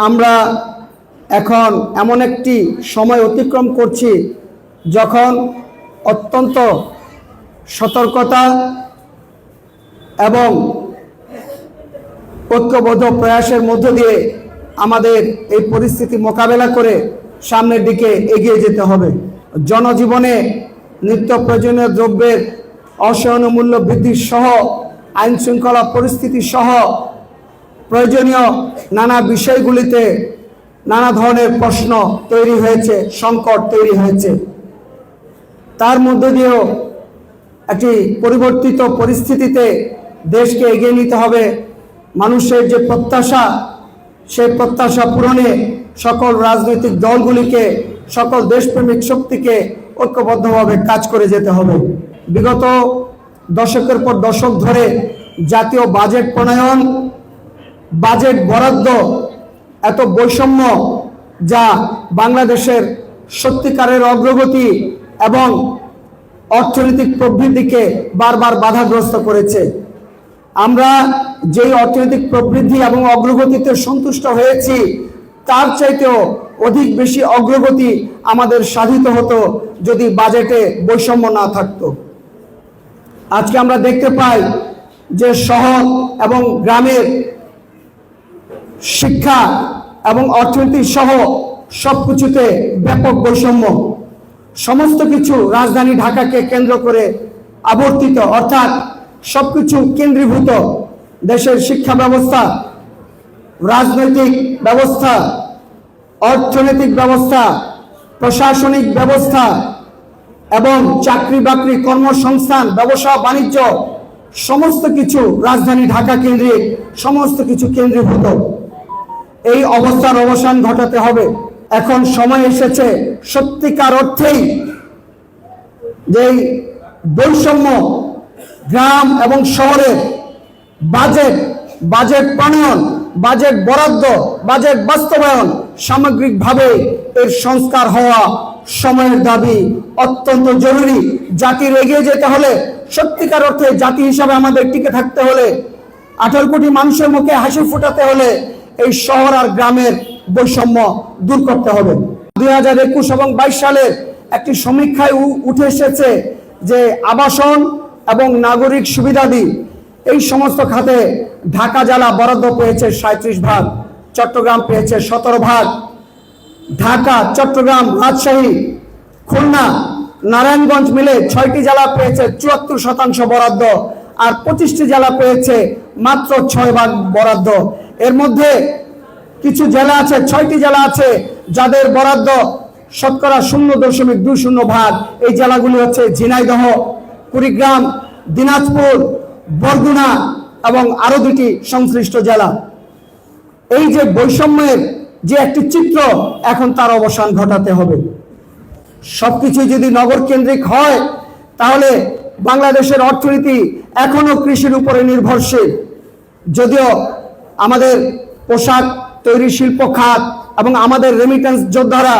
আমরা এখন এমন একটি সময় অতিক্রম করছি যখন অত্যন্ত সতর্কতা এবং ঐক্যবদ্ধ প্রয়াসের মধ্য দিয়ে আমাদের এই পরিস্থিতি মোকাবেলা করে সামনের দিকে এগিয়ে যেতে হবে। জনজীবনে নিত্য প্রয়োজনীয় দ্রব্যের অসহনীয় মূল্য বৃদ্ধি সহ আইন শৃঙ্খলা পরিস্থিতি সহ প্রয়োজনীয় নানা বিষয়গুলিতে নানা ধরনের প্রশ্ন তৈরি হয়েছে, সংকট তৈরি হয়েছে। তার মধ্য দিয়েও একটি পরিবর্তিত পরিস্থিতিতে দেশকে এগিয়ে নিতে হবে। মানুষের যে প্রত্যাশা, সেই প্রত্যাশা পূরণে সকল রাজনৈতিক দলগুলিকে, সকল দেশপ্রেমিক শক্তিকে ঐক্যবদ্ধভাবে কাজ করে যেতে হবে। বিগত দশকের পর দশক ধরে জাতীয় বাজেট প্রণয়ন বাজেট বরাদ্দ এত বৈষম্য যা বাংলাদেশের সত্যিকারের অগ্রগতি এবং অর্থনৈতিক প্রবৃদ্ধিকে বারবার বাধাগ্রস্ত করেছে। আমরা যেই অর্থনৈতিক প্রবৃদ্ধি এবং অগ্রগতিতে সন্তুষ্ট হয়েছি, তার চাইতেও অধিক বেশি অগ্রগতি আমাদের সাধিত হতো যদি বাজেটে বৈষম্য না থাকতো। আজকে আমরা দেখতে পাই যে শহর এবং গ্রামের শিক্ষা এবং অর্থনীতি সহ সব কিছুতে ব্যাপক বৈষম্য। সমস্ত কিছু রাজধানী ঢাকাকে কেন্দ্র করে আবর্তিত, অর্থাৎ সবকিছু কেন্দ্রীভূত। দেশের শিক্ষা ব্যবস্থা, রাজনৈতিক ব্যবস্থা, অর্থনৈতিক ব্যবস্থা, প্রশাসনিক ব্যবস্থা এবং চাকরি বাকরি কর্মসংস্থান, ব্যবসা, বাণিজ্য, সমস্ত কিছু রাজধানী ঢাকা কেন্দ্রিক, সমস্ত কিছু কেন্দ্রীভূত। এই অবস্থার অবসান ঘটাতে হবে। এখন সময় এসেছে সত্যিকার অর্থেই যে বৈষম্য গ্রাম এবং শহরের বাজেট বাজেট প্রণয়ন, বাজেট বরাদ্দ, বাজেট বাস্তবায়ন সামগ্রিকভাবে এর সংস্কার হওয়া সময়ের দাবি অত্যন্ত জরুরি। জাতির এগিয়ে যেতে হলে সত্যিকার অর্থে জাতি হিসাবে আমাদের টিকে থাকতে হলে, আঠারো কোটি মানুষের মুখে হাসি ফোটাতে হলে এই শহর আর গ্রামের বৈষম্য দূর করতে হবে। দুই হাজার একুশ এবং বাইশ সালের একটি সমীক্ষায় উঠে এসেছে যে আবাসন এবং নাগরিক সুবিধাদি এই সমস্ত খাতে ঢাকা জেলা বরাদ্দ পেয়েছে সাঁত্রিশ ভাগ, চট্টগ্রাম পেয়েছে সতেরো ভাগ। ঢাকা, চট্টগ্রাম, রাজশাহী, খুলনা, নারায়ণগঞ্জ মিলে ছয়টি জেলা পেয়েছে চুয়াত্তর শতাংশ বরাদ্দ আর পঁচিশটি জেলা পেয়েছে মাত্র ছয় ভাগ বরাদ্দ। এর মধ্যে কিছু জেলা আছে, ছয়টি জেলা আছে, যাদের বরাদ্দ শতকরা শূন্য দশমিক দুই শূন্য ভাগ। এই জেলাগুলি হচ্ছে ঝিনাইদহ, কুড়িগ্রাম, দিনাজপুর, বরগুনা এবং আরও দুটি সংশ্লিষ্ট জেলা। এই যে বৈষম্যের যে একটি চিত্র, এখন তার অবসান ঘটাতে হবে। সবকিছু যদি নগর কেন্দ্রিক হয়, তাহলে বাংলাদেশের অর্থনীতি এখনও কৃষির উপরে নির্ভরশীল। যদিও আমাদের পোশাক তৈরি শিল্প খাত এবং আমাদের রেমিটেন্স যোদ্ধারা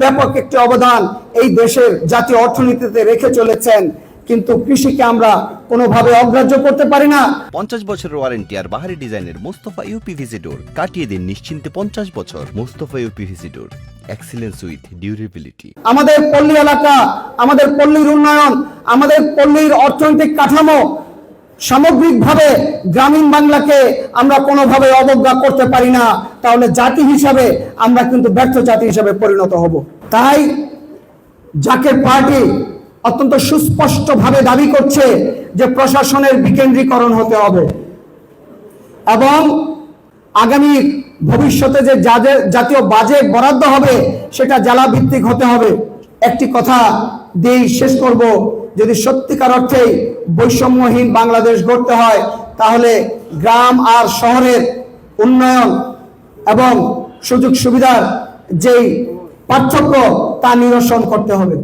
ব্যাপক একটি অবদান এই দেশের জাতীয় অর্থনীতিতে রেখে চলেছেন। কিন্তু কৃষিকে আমরা কোনোভাবে অগ্রাহ্য করতে পারি না। পঞ্চাশ বছরের ওয়ারেন্টি আর বাহারি ডিজাইনের মোস্তফা ইউপিভিসি ডোর কাটিয়ে দিন নিশ্চিন্তে পঞ্চাশ বছর। Mostafa UPVC door excellence with durability আমাদের পল্লী এলাকা আমাদের পল্লীর উন্নয়ন আমাদের পল্লীর অর্থনৈতিক কাঠামো সামগ্রিকভাবে গ্রামীণ বাংলাকে আমরা কোনোভাবে অবজ্ঞা করতে পারি না, তাহলে জাতি হিসাবে আমরা কিন্তু ব্যর্থ জাতি হিসাবে পরিণত হব। তাই যাকে পার্টি অত্যন্ত সুস্পষ্টভাবে দাবি করছে যে প্রশাসনের বিকেন্দ্রীকরণ হতে হবে এবং আগামী ভবিষ্যতে যে যাদের জাতীয় বাজেট বরাদ্দ হবে, সেটা জেলা ভিত্তিক হতে হবে। একটি কথা দিয়েই শেষ করব। যদি সত্যিকার অর্থেই বৈষম্যহীন বাংলাদেশ গড়তে হয়, তাহলে গ্রাম আর শহরের উন্নয়ন এবং সুযোগ সুবিধার যেই পার্থক্য তা নিরসন করতে হবে।